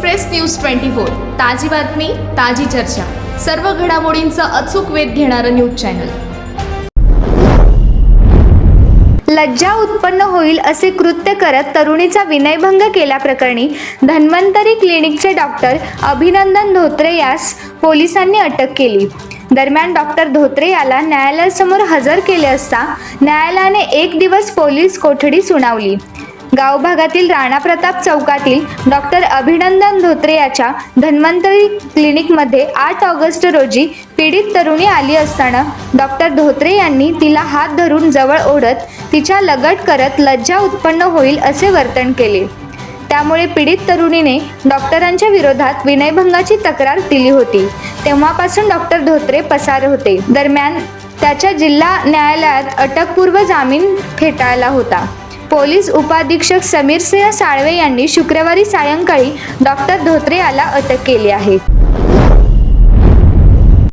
Express news twenty four ताजी बातमी ताजी चर्चा. सर्व घडामोडींचा अचूक वेध घेणारं न्यूज चॅनल. लज्जा उत्पन्न होईल असे कृत्य करत तरुणीचा विनयभंग केल्याप्रकरणी धन्वंतरी क्लिनिकचे डॉक्टर अभिनंदन धोत्रे यास पोलिसांनी अटक केली. दरम्यान डॉक्टर धोत्रे याला न्यायालयासमोर हजर केले असता न्यायालयाने एक दिवस पोलीस कोठडी सुनावली. गावभागातील राणा प्रताप चौकातील डॉक्टर अभिनंदन धोत्रे याच्या धन्वंतरी क्लिनिकमध्ये आठ ऑगस्ट रोजी पीडित तरुणी आली असताना डॉक्टर धोत्रे यांनी तिला हात धरून जवळ ओढत तिच्या लगट करत लज्जा उत्पन्न होईल असे वर्तन केले. त्यामुळे पीडित तरुणीने डॉक्टरांच्या विरोधात विनयभंगाची तक्रार दिली होती. तेव्हापासून डॉक्टर धोत्रे पसार होते. दरम्यान त्याच्या जिल्हा न्यायालयात अटकपूर्व जामीन फेटाळला होता. पोलीस उपाधीक्षक समीर सिंह साळवे यांनी शुक्रवारी सायंकाळी डॉक्टर धोत्रे याला अटक केली आहे.